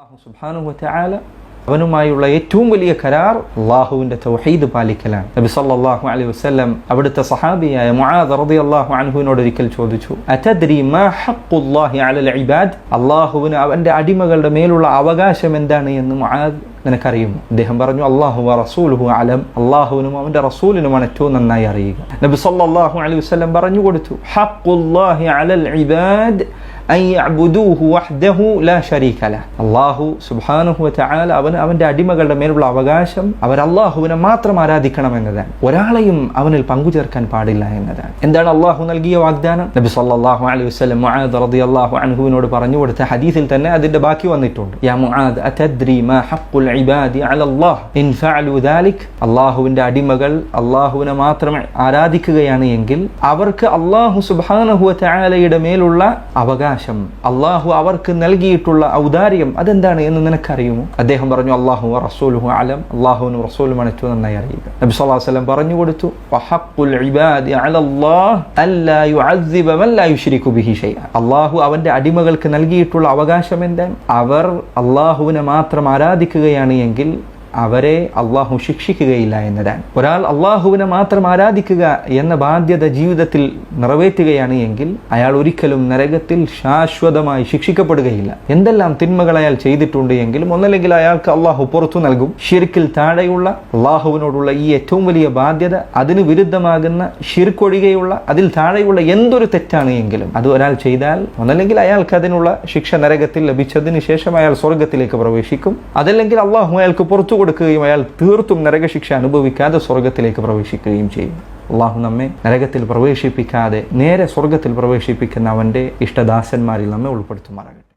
അള്ളാഹു സുബ്ഹാനഹു വതആല അവനുമായുള്ള ഏറ്റവും വലിയ കരാർ അള്ളാഹുവിന്റെ തൗഹീദ് പാലിക്കലാണ്. നബി സല്ലല്ലാഹു അലൈഹി വസല്ലം അവിടുത്തെ സഹാബിയായ മുആദ് റളിയല്ലാഹു അൻഹുവിനോട് ഒരിക്കൽ ചോദിച്ചു ഇബാദ്? അള്ളാഹുവിന് അവന്റെ അടിമകളുടെ മേലുള്ള അവകാശം എന്താണ് എന്ന് മുആദ് നിനക്കറിയുമോ? അദ്ദേഹം പറഞ്ഞു അള്ളാഹു റസൂലുഹു അലം. അള്ളാഹുവിനും അവന്റെ റസൂലിനുമാണ് ഏറ്റവും നന്നായി അറിയുക. നബി സല്ലല്ലാഹു അലൈഹി വസല്ലം പറഞ്ഞു കൊടുത്തു ഹഖ്ഖുല്ലാഹി അലൽ ഇബാദ്? അൻ യഅ്ബുദൂഹു വഹ്ദഹു ലാ ശരീക ലഹ് അല്ലാഹു സുബ്ഹാനഹു വതആല അവൻ അവന്റെ അടിമകളുടെ മേലുള്ള അവകാശം അവർ അള്ളാഹുവിനെ മാത്രം ആരാധിക്കണം എന്നതാണ് ഒരാളെയും അവനിൽ പങ്കു ചേർക്കാൻ പാടില്ല എന്നതാണ്. എന്താണ് അല്ലാഹു നൽകിയ വാഗ്ദാനം? നബി സല്ലാഹു അലൈഹി വസല്ലം മുആദ് റളിയല്ലാഹു അൻഹുവിനോട് പറഞ്ഞു കൊടുത്ത ഹദീസിൽ തന്നെ അതിന്റെ ബാക്കി വന്നിട്ടുണ്ട്. അല്ലാഹുവിന്റെ അടിമകൾ അള്ളാഹുവിനെ മാത്രം ആരാധിക്കുകയാണ് എങ്കിൽ അവർക്ക് അല്ലാഹു സുബ്ഹാനഹു വതആലയുടെ മേലുള്ള അവകാശം അള്ളാഹു അവർക്ക് നൽകിയിട്ടുള്ള ഔദാര്യം അതെന്താണ് എന്ന് നിനക്കറിയുമോ? അദ്ദേഹം പറഞ്ഞു അള്ളാഹു റസൂലുഹു അലം. അള്ളാഹുവിനും റസൂലും ഏറ്റവും നന്നായി അറിയുക. നബി വസല്ലം പറഞ്ഞു കൊടുത്തു അള്ളാഹു അവന്റെ അടിമകൾക്ക് നൽകിയിട്ടുള്ള അവകാശം എന്താണ്? അവർ അള്ളാഹുവിനെ മാത്രം ആരാധിക്കുകയാണ് എങ്കിൽ അവരെ അള്ളാഹു ശിക്ഷിക്കുകയില്ല എന്നതാണ്. ഒരാൾ അള്ളാഹുവിനെ മാത്രം ആരാധിക്കുക എന്ന ബാധ്യത ജീവിതത്തിൽ നിറവേറ്റുകയാണ് എങ്കിൽ അയാൾ ഒരിക്കലും നരകത്തിൽ ശാശ്വതമായി ശിക്ഷിക്കപ്പെടുകയില്ല. എന്തെല്ലാം തിന്മകൾ അയാൾ ചെയ്തിട്ടുണ്ട് എങ്കിലും ഒന്നല്ലെങ്കിൽ അയാൾക്ക് അള്ളാഹു പുറത്തു നൽകും. ശിർക്കിൽ താഴെയുള്ള അള്ളാഹുവിനോടുള്ള ഈ ഏറ്റവും വലിയ ബാധ്യത അതിന് വിരുദ്ധമാകുന്ന ഷിർക്കൊഴികെയുള്ള അതിൽ താഴെയുള്ള എന്തൊരു തെറ്റാണ് എങ്കിലും അത് ഒരാൾ ചെയ്താൽ ഒന്നല്ലെങ്കിൽ അയാൾക്ക് അതിനുള്ള ശിക്ഷ നരകത്തിൽ ലഭിച്ചതിന് ശേഷം അയാൾ സ്വർഗത്തിലേക്ക് പ്രവേശിക്കും. അതല്ലെങ്കിൽ അള്ളാഹു അയാൾക്ക് പുറത്തു കൊടുക്കുകയും അയാൾ തീർത്തും നരകശിക്ഷ അനുഭവിക്കാതെ സ്വർഗത്തിലേക്ക് പ്രവേശിക്കുകയും ചെയ്യും. അള്ളാഹു നമ്മെ നരകത്തിൽ പ്രവേശിപ്പിക്കാതെ നേരെ സ്വർഗത്തിൽ പ്രവേശിപ്പിക്കുന്ന അവന്റെ ഇഷ്ടദാസന്മാരിൽ നമ്മെ ഉൾപ്പെടുത്തുമാറാകട്ടെ.